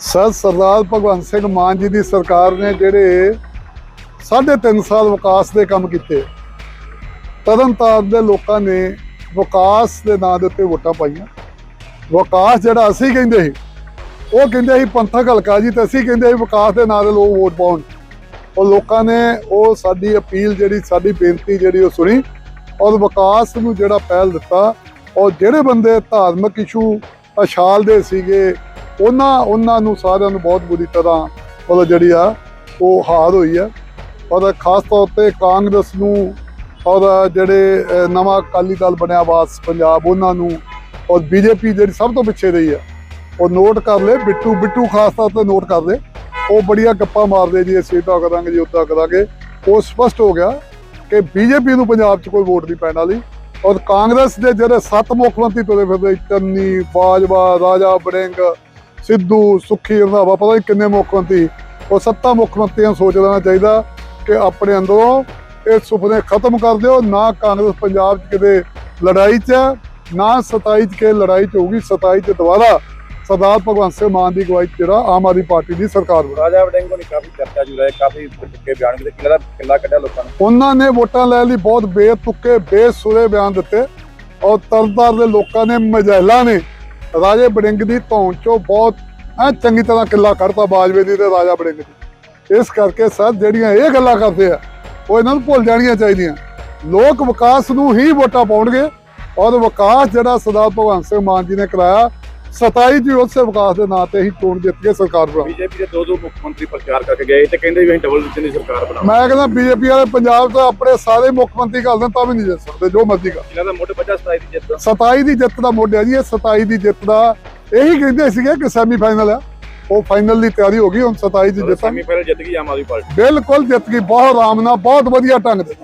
Sir, Sardar Bhagwant Singh Mann ji ਦੀ ਸਰਕਾਰ ਨੇ ਜਿਹੜੇ ਸਾਢੇ ਤਿੰਨ ਸਾਲ ਵਿਕਾਸ ਦੇ ਕੰਮ ਕੀਤੇ, ਤਰਨਤਾਰਨ ਦੇ ਲੋਕਾਂ ਨੇ ਵਿਕਾਸ ਦੇ ਨਾਂ ਦੇ ਉੱਤੇ ਵੋਟਾਂ ਪਾਈਆਂ। ਵਿਕਾਸ ਜਿਹੜਾ ਅਸੀਂ ਕਹਿੰਦੇ ਸੀ, ਉਹ ਕਹਿੰਦੇ ਸੀ ਪੰਥਕ ਹਲਕਾ ਜੀ ਤੇ ਅਸੀਂ ਕਹਿੰਦੇ ਸੀ ਵਿਕਾਸ ਦੇ ਨਾਂ ਦੇ ਲੋਕ ਵੋਟ ਪਾਉਣ। ਉਹ ਲੋਕਾਂ ਨੇ ਉਹ ਸਾਡੀ ਅਪੀਲ ਜਿਹੜੀ, ਸਾਡੀ ਬੇਨਤੀ ਜਿਹੜੀ ਉਹ ਸੁਣੀ ਔਰ ਵਿਕਾਸ ਨੂੰ ਜਿਹੜਾ ਪਹਿਲ ਦਿੱਤਾ। ਔਰ ਜਿਹੜੇ ਬੰਦੇ ਧਾਰਮਿਕ ਇਸ਼ੂ, ਅਛਾਲ ਦੇ ਸੀਗੇ ਉਹਨਾਂ ਉਹਨਾਂ ਨੂੰ ਸਾਰਿਆਂ ਨੂੰ ਬਹੁਤ ਬੁਰੀ ਤਰ੍ਹਾਂ ਮਤਲਬ ਜਿਹੜੀ ਆ ਉਹ ਹਾਰ ਹੋਈ ਆ। ਔਰ ਖਾਸ ਤੌਰ ਤੇ ਕਾਂਗਰਸ ਨੂੰ ਔਰ ਜਿਹੜੇ ਨਵਾਂ ਅਕਾਲੀ ਦਲ ਬਣਿਆ ਵਾਸ ਪੰਜਾਬ, ਉਹਨਾਂ ਨੂੰ ਔਰ ਬੀਜੇਪੀ ਜਿਹੜੀ ਸਭ ਤੋਂ ਪਿੱਛੇ ਰਹੀ ਆ, ਉਹ ਨੋਟ ਕਰ ਲੈ ਬਿੱਟੂ ਬਿੱਟੂ ਖਾਸ ਤੌਰ ਤੇ ਨੋਟ ਕਰ ਲੈ ਉਹ ਬੜੀਆਂ ਗੱਪਾਂ ਮਾਰਦੇ ਜੀ, ਅਸੀਂ ਇਦਾਂ ਕਰਾਂਗੇ ਜੀ ਉਦਾਂ ਕਰਾਂਗੇ। ਉਹ ਸਪਸ਼ਟ ਹੋ ਗਿਆ ਕਿ ਬੀਜੇਪੀ ਨੂੰ ਪੰਜਾਬ 'ਚ ਕੋਈ ਵੋਟ ਨਹੀਂ ਪੈਣ ਵਾਲੀ। ਔਰ ਕਾਂਗਰਸ ਦੇ ਜਿਹੜੇ ਸੱਤ ਮੁੱਖ ਮੰਤਰੀ ਤੁਰੇ ਫਿਰਦੇ, ਚੰਨੀ, ਬਾਜਵਾ, ਰਾਜਾ ਬੜਿੰਗ ਸਿੱਧੂ ਸੁੱਖੀ ਰੰਧਾਵਾ ਪਤਾ ਨਹੀਂ ਕਿੰਨੇ ਮੁੱਖ ਮੰਤਰੀ। ਉਹ ਸੱਤਾ ਮੁੱਖ ਮੰਤਰੀਆਂ ਸੋਚ ਲੈਣਾ ਚਾਹੀਦਾ ਕਿ ਆਪਣੇ ਅੰਦਰੋਂ ਇਹ ਸੁਪਨੇ ਖਤਮ ਕਰ ਦਿਓ। ਨਾ ਕਾਂਗਰਸ ਪੰਜਾਬ 'ਚ ਕਿਤੇ ਲੜਾਈ 'ਚ ਨਾ 27 'ਚ ਕਿ ਲੜਾਈ 'ਚ ਹੋਊਗੀ। 27 'ਚ ਦੁਬਾਰਾ ਸਰਦਾਰ ਭਗਵੰਤ ਸਿੰਘ ਮਾਨ ਦੀ ਅਗਵਾਈ 'ਚ ਜਿਹੜਾ ਆਮ ਆਦਮੀ ਪਾਰਟੀ ਦੀ ਸਰਕਾਰ ਬਣਾ। ਰਾਜਾ ਵੜਿੰਗ ਨੇ ਕਾਫੀ ਚਰਚਾ ਜੁ ਰਹੀ ਕਾਫੀ ਟੁੱਕੇ ਬਿਆਨ ਕੀਤੇ। ਕਿਲਾ ਕਿਲਾ ਕੱਢਿਆ ਲੋਕਾਂ ਨੂੰ? ਉਹਨਾਂ ਨੇ ਵੋਟਾਂ ਲੈਣ ਲਈ ਬਹੁਤ ਬੇਤੁਕੇ ਬੇਸੁਰੇ ਬਿਆਨ ਦਿੱਤੇ ਔਰ ਤਰਨਤਾਰ ਦੇ ਲੋਕਾਂ ਨੇ ਮਜੈਲਾ ਨੇ ਰਾਜੇ ਬੜਿੰਗ ਦੀ ਧੌਣ ਚੋਂ ਬਹੁਤ ਐ ਚੰਗੀ ਤਰ੍ਹਾਂ ਕਿੱਲਾ ਕੱਢਤਾ ਬਾਜਵੇ ਦੀ ਤੇ ਰਾਜਾ ਬੜਿੰਗ ਦੀ। ਇਸ ਕਰਕੇ ਸਰ ਜਿਹੜੀਆਂ ਇਹ ਗੱਲਾਂ ਕਰਦੇ ਆ, ਉਹ ਇਹਨਾਂ ਨੂੰ ਭੁੱਲ ਜਾਣੀਆਂ ਚਾਹੀਦੀਆਂ। ਲੋਕ ਵਿਕਾਸ ਨੂੰ ਹੀ ਵੋਟਾਂ ਪਾਉਣਗੇ ਔਰ ਵਿਕਾਸ ਜਿਹੜਾ ਸਰਦਾਰ ਭਗਵੰਤ ਸਿੰਘ ਮਾਨ ਜੀ ਨੇ ਕਰਾਇਆ 27 ਜੀ ਉਸੇ ਵਿਕਾਸ ਦੇ ਨਾਂ ਤੇ ਹੀ ਚੋਣ ਜਿੱਤ ਕੇ ਸਰਕਾਰ ਬਣਾਉ ਬੀਜੇਪੀ ਦੇ ਦੋ ਦੋ ਮੁੱਖ ਮੰਤਰੀ ਪ੍ਰਚਾਰ ਕਰਕੇ ਗਏ ਤੇ ਕਹਿੰਦੇ ਵੀ ਅਸੀਂ ਡਬਲ ਇੰਜਨ ਦੀ ਸਰਕਾਰ ਬਣਾਵਾਂਗੇ ਮੈਂ ਕਹਿੰਦਾ ਬੀਜੇਪੀ ਵਾਲੇ ਪੰਜਾਬ ਤੋਂ ਆਪਣੇ ਸਾਰੇ ਮੁੱਖ ਮੰਤਰੀ ਕਰ ਦੇਣ ਤਾਂ ਵੀ ਨਹੀਂ ਜਿੱਤ ਸਕਦੇ ਜੋ ਮਰਜ਼ੀ ਕਰ। ਕਿਲਾ ਦਾ ਮੋਢੇ ਬੱਚਾ 27 ਦੀ ਜਿੱਤ 27 ਦੀ ਜਿੱਤ ਦਾ ਮੋਢਿਆ ਜੀ ਇਹ 27 ਦੀ ਜਿੱਤ ਦਾ। ਇਹੀ ਕਹਿੰਦੇ ਸੀਗੇ ਕਿ ਸੈਮੀ ਫਾਈਨਲ ਆ ਉਹ ਫਾਈਨਲ ਦੀ ਤਿਆਰੀ ਹੋ ਗਈ ਹੁਣ 27 ਦੀ ਜਿੱਤ ਸੈਮੀ ਫਾਈਨਲ ਜਿੱਤ ਗਈ ਆਮ ਆਦਮੀ ਪਾਰਟੀ। ਬਿਲਕੁਲ ਜਿੱਤ ਗਈ ਬਹੁਤ ਆਰਾਮ ਨਾਲ ਬਹੁਤ ਵਧੀਆ ਢੰਗ ਦੇ